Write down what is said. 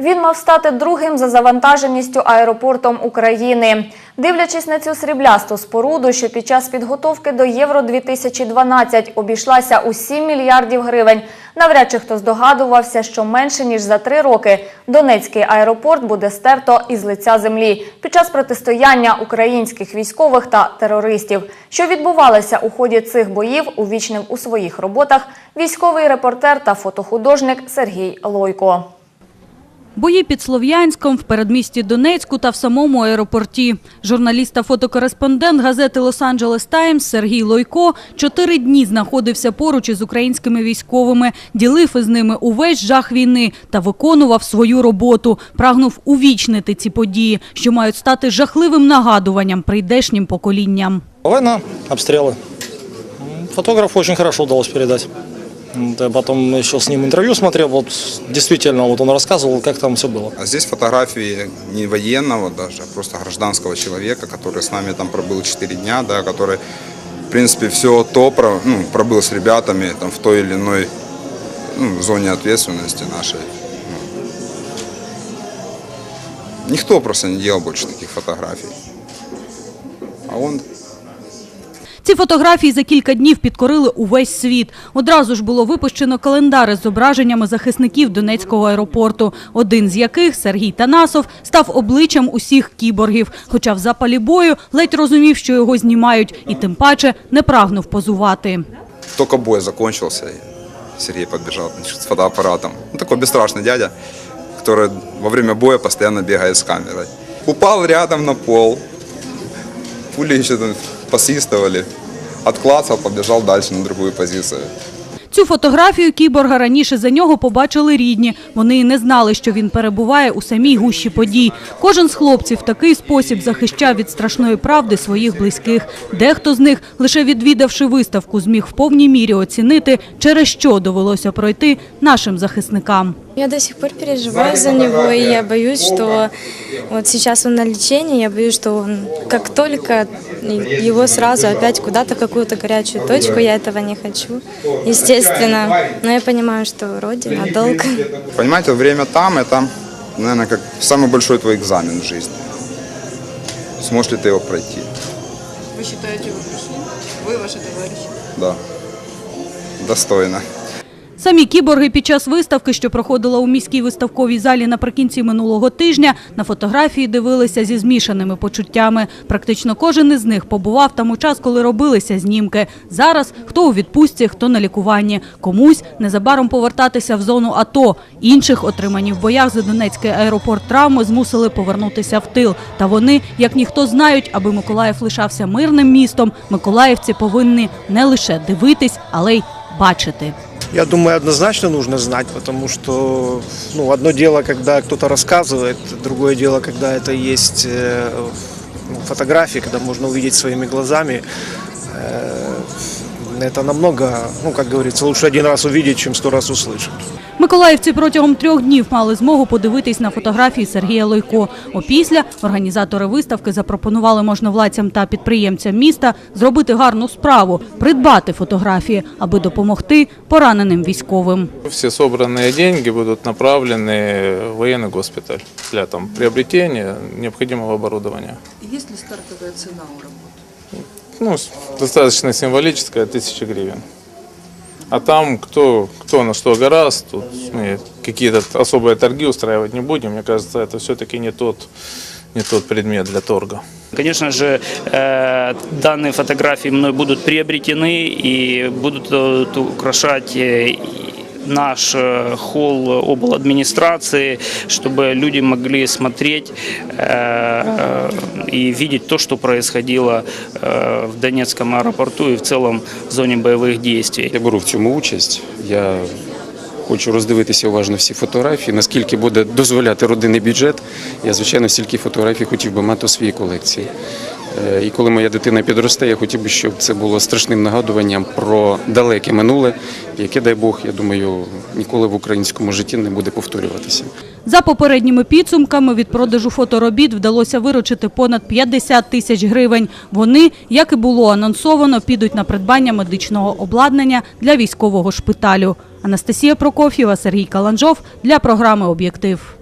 Він мав стати другим за завантаженістю аеропортом України. Дивлячись на цю сріблясту споруду, що під час підготовки до Євро 2012 обійшлася у 7 мільярдів гривень, навряд чи хто здогадувався, що менше ніж за три роки Донецький аеропорт буде стерто із лиця землі під час протистояння українських військових та терористів. Що відбувалося у ході цих боїв, увічнив у своїх роботах військовий репортер та фотохудожник Сергій Лойко. Бої під Слов'янськом, в передмісті Донецьку та в самому аеропорті. Журналіст та фотокореспондент газети «Лос-Анджелес Таймс» Сергій Лойко чотири дні знаходився поруч із українськими військовими, ділив із ними увесь жах війни та виконував свою роботу. Прагнув увічнити ці події, що мають стати жахливим нагадуванням прийдешнім поколінням. Война, обстрелы. М, Фотографу очень хорошо удалось передать. Я потом еще с ним интервью смотрел, вот действительно, вот он рассказывал, как там все было. А здесь фотографии не военного даже, а просто гражданского человека, который с нами там пробыл 4 дня, да, который, в принципе, все то про- ну, пробыл с ребятами там, в той или иной ну, зоне ответственности нашей. Ну. Никто просто не делал больше таких фотографий. А он Ці фотографії за кілька днів підкорили увесь світ. Одразу ж було випущено календари з зображеннями захисників Донецького аеропорту, один з яких, Сергій Танасов, став обличчям усіх кіборгів. Хоча в запалі бою ледь розумів, що його знімають, і тим паче не прагнув позувати. только бой закончился, и Сергей подбежал значит, с фотоаппаратом. Ну, такой бесстрашный дядя, который во время боя постоянно бегает с камерой. Упал рядом на пол, пули еще там посвистывали, отклацал, побежал дальше на другую позицию. Цю фотографію кіборга раніше за нього побачили рідні. Вони і не знали, що він перебуває у самій гущі подій. Кожен з хлопців в такий спосіб захищав від страшної правди своїх близьких. Дехто з них, лише відвідавши виставку, зміг в повній мірі оцінити, через що довелося пройти нашим захисникам. Я до сих пор переживаю за него, и я боюсь, что вот сейчас он на лечении, я боюсь, что он как только его сразу опять куда-то, какую-то горячую точку, я этого не хочу, естественно. Но я понимаю, что Родина, долг. Понимаете, время там, это, наверное, как самый большой твой экзамен в жизни. Сможешь ли ты его пройти? Вы считаете, вы прошли? Вы, ваши товарищи? Да. Достойно. Самі кіборги під час виставки, що проходила у міській виставковій залі наприкінці минулого тижня, на фотографії дивилися зі змішаними почуттями. Практично кожен із них побував там у час, коли робилися знімки. Зараз хто у відпустці, хто на лікуванні. Комусь незабаром повертатися в зону АТО. Інших, отримані в боях за Донецький аеропорт травми, змусили повернутися в тил. Та вони, як ніхто, знають, аби Миколаїв лишався мирним містом, миколаївці повинні не лише дивитись, але й бачити. Я думаю, однозначно нужно знать, потому что ну, одно дело, когда кто-то рассказывает, другое дело, когда это есть э, ну, фотографии, когда можно увидеть своими глазами. Э, Это намного, ну, как говорится, лучше один раз увидеть, чем сто раз услышать. Миколаївці протягом трьох днів мали змогу подивитись на фотографії Сергія Лойко. Опісля організатори виставки запропонували можновладцям та підприємцям міста зробити гарну справу – придбати фотографії, аби допомогти пораненим військовим. Все собранные деньги будут направлены в военный госпиталь для там, приобретения необходимого оборудования. Есть ли стартовая цена у работы? Ну, достаточно символическая, тысяча гривен. А там кто, кто на что гораст, тут мы какие-то особые торги устраивать не будем. Мне кажется, это все-таки не тот, не тот предмет для торга. Конечно же, э, данные фотографии мной будут приобретены и будут э, украшать э, наш э, холл обладминистрации, чтобы люди могли смотреть э, и видеть то, что происходило э, в Донецком аэропорту и в целом в зоне боевых действий. Я беру в цьому участь. Я хочу роздивитися уважно всі фотографії. Наскільки буде дозволяти родинний бюджет, я звичайно стільки фотографій хотів би мати у своїй колекції. Е, І коли моя дитина підросте, я хотів би, щоб це було страшним нагадуванням про далеке минуле, яке, дай Бог, я думаю, ніколи в українському житті не буде повторюватися. За попередніми підсумками від продажу фоторобіт вдалося виручити понад 50 тисяч гривень. Вони, як і було анонсовано, підуть на придбання медичного обладнання для військового шпиталю. Анастасія Прокоф'єва, Сергій Каланжов для програми «Об'єктив».